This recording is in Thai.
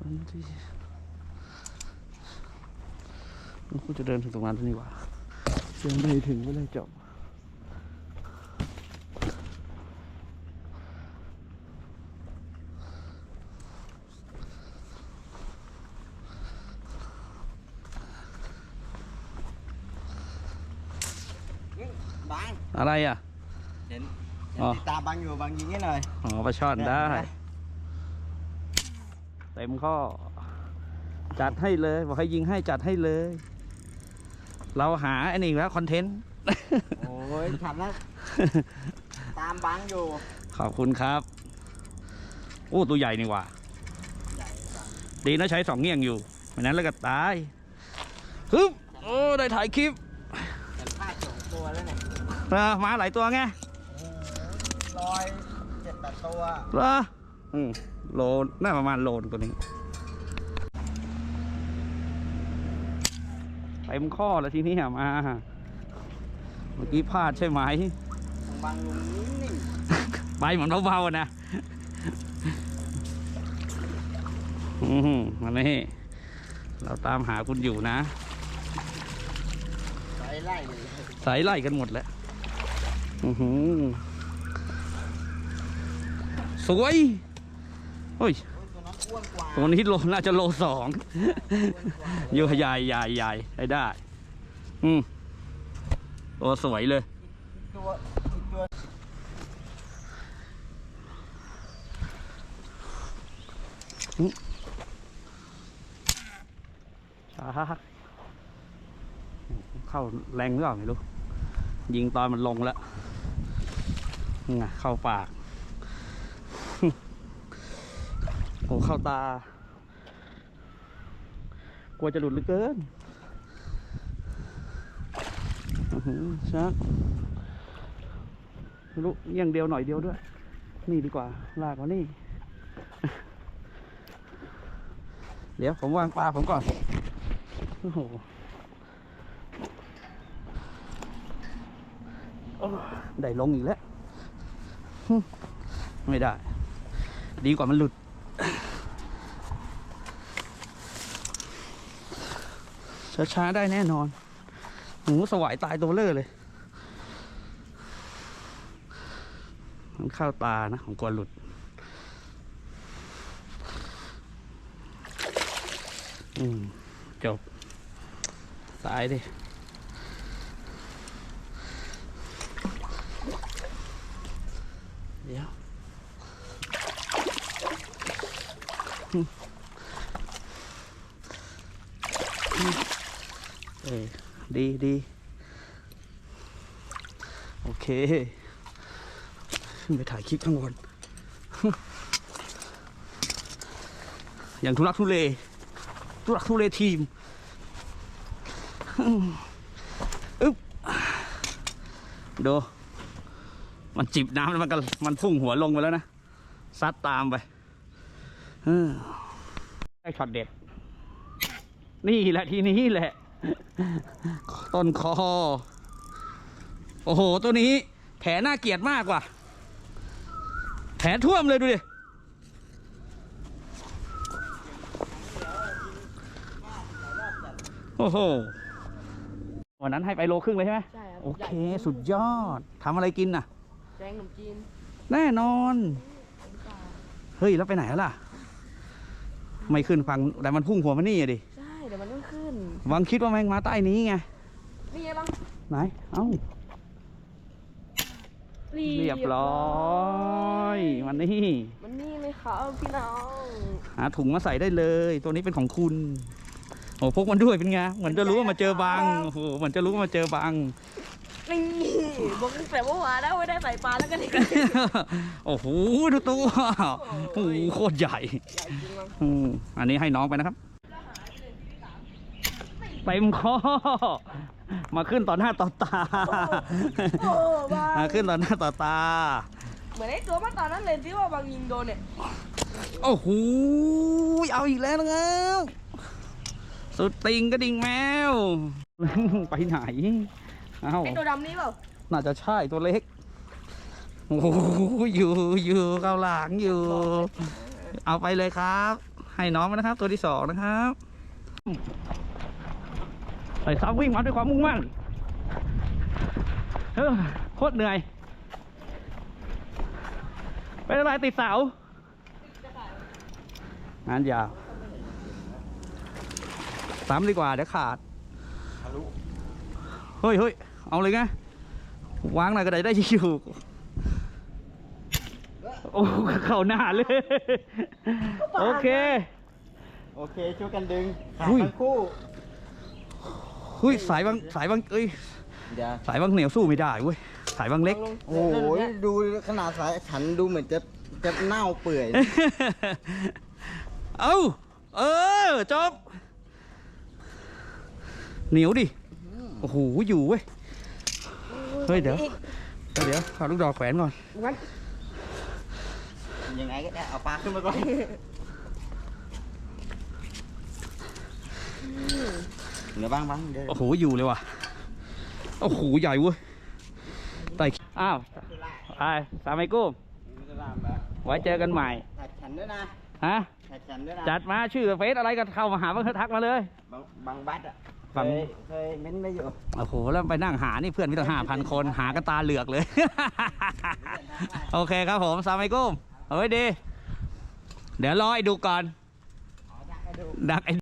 คนที่มันควรจะเดินถึงตรงนั้นนี่หว่าเดินไม่ถึงก็เลยจบบังอะไรอะเห็นอ๋อติดตามบังอยู่บังยิงให้หน่อยอ๋อปลาช่อนได้ได้ เต็มข้อ จัดให้เลยบอกให้ยิงให้จัดให้เลย เราหาไอ้นี่อีกแล้วคอนเทนต์โอ้ยทำแล้วตามบังอยู่ ขอบคุณครับ โอ้ตัวใหญ่นี่หว่าดีนะใช้สองเงี้ยงอยู่ไม่นั้นแล้วก็ตายฮึบโอ้ได้ถ่ายคลิปเห็นพลาดสองตัวแล้วเนี่ยเออมาหลายตัวไงลอยเจ็ดแปดตัวเหรอ อืมโลน่าประมาณโลนงตัวนี้เต็มข้อแล้วทีนี้อะมา เมื่อกี้พลาดใช่ไหมของบังลุงนิ่งไปเหมือนเบาๆอะนะอืมมานี่เราตามหาคุณอยู่นะๆไล่ไล่อยู่สายไล่กันหมดแล้วอือหือสวย โอ้ยตัวนี้โลน่าจะโลสองอยู่ใหญ่ใหญ่ใหญ่ได้ได้ อืมตัวสวยเลยช้าเข้าแรงหรือเปล่าไม่รู้ ยิงตอนมันลงแล้ว เข้าปาก โอ้เข้าตา กลัวจะหลุดเหลือเกินชักไม่รู้เยี่ยงเดียวหน่อยเดียวด้วย นี่ดีกว่า ลากมานี่ เดี๋ยวผมวางปลาผมก่อน โอ้โหได้ลงอีกแล้ว ไม่ได้ ดีกว่ามันหลุด ช้าๆได้แน่นอน หนูสวายตายตัวเลอเลย มันเข้าตานะของกลัวหลุดอืมจบ ตายดิเดี๋ยวอืมอืม เออดีดีโอเค ขึ้นไปถ่ายคลิปข้างบนอย่างทุลักทุเลทุลักทุเลทีมอึ๊บดูมันจิบน้ำแล้วมันก็มันพุ่งหัวลงไปแล้วนะ ซัดตามไปได้ช็อตเด็ด นี่แหละทีนี้แหละ ต้นคอ โอ้โห ตัวนี้ แผลน่าเกลียดมากว่ะ แผลท่วมเลยดูดิ โอ้โห วันนั้นให้ไปโลครึ่งเลยใช่ไหมใช่ครับโอเค สุดยอด ทำอะไรกินน่ะ แกงขนมจีนแน่นอน เฮ้ย แล้วไปไหนแล้วล่ะ ไม่ขึ้นฟังแต่มันพุ่งหัวมานี่อะดิใช่เดี๋ยวมั นต้องขึ้นวังคิดว่าแมงมาใต้นี้ไง นี่ไงบ้างไหน เอ้า เรียบร้อยมันนี่มันนี่เลยครับพี่น้องหาถุงมาใส่ได้เลย ตัวนี้เป็นของคุณโอ้พกมันด้วยเป็นไงเหมือนจะรู้ว่ามาเจอบังโอ้โหเหมือนจะรู้ว่ามาเจอบังนี่บอกตั้งแต่เมื่อวานแล้วไม่ได้ใส่ปลาแล้วกันอีกโอ้โหดูตัวโอ้โหโคตรใหญ่ใหญ่จริงมั้งอืมอันนี้ให้น้องไปนะครับ เต็มข้อ มาขึ้นต่อหน้าต่อตาโอ้บ้ามาขึ้นต่อหน้าต่อตา เหมือนไอ้ตัวเมื่อตอนนั้นเลยที่ว่าบางยิงโดนเนี่ยโอ้โหเอาอีกแล้วนะครับสุดติงกระดิ่งแมว ไปไหนเอ้าไอ้ตัวดำนี่เปล่าน่าจะใช่ตัวเล็กโอ้โหอยู่อยู่เกาหลังอยู่ เอาไปเลยครับหให้น้องมานะครับ ตัวที่สองนะครับ ใส่ซ้ำวิ่งมาด้วยความมุ่งมั่นเออโคตรเหนื่อยเป็นอะไรติดเสา งานยาวซ้ำดีกว่าเดี๋ยวขาดทะลุเฮ้ยเฮ้ยเอาเลยไงวางหน่อยก็ได้ได้อยู่โอ้เข่าหน้าเลย โอเค โอเคช่วยกันดึงขาอุ้ยทั้งคู่ เฮ้ยสายบางสายบางเอ้ยเดี๋ยวสายบางเหนียวสู้ไม่ได้เว้ยสายบางเล็ก โอ้ยดูขนาดสายฉันดูเหมือนจะจะเน่าเปื่อย เอาเออจบเหนียวดิ โอ้โห อยู่เว้ย เฮ้ยเดี๋ยว เดี๋ยวเดี๋ยวเอาลูกดอกแขวนก่อนวันยังไงก็ได้ เอาปลาขึ้นมาก่อน เหลือบ้างบ้างเดี๋ยวโอ้โหอยู่เลยว่ะโอ้โหใหญ่เว้ยไต่อ้าวไอ้สามไอ้กุ้งไว้เจอกันใหม่แท็กฉันด้วยนะฮะแท็กฉันด้วยนะจัดมาชื่อเฟซอะไรก็เข้ามาหาบ้างเถอะทักมาเลยบางบางบัตรอะบางเคยเคยเม้นไม่อยู่โอ้โหแล้วไปนั่งหานี่เพื่อนมีตั้งห้าพันคนหากันตาเหลือกเลย โอเคครับผมสามไอ้กุ้มเอาไว้ดี เดี๋ยวรอไอ้ดูก่อนดักไอ้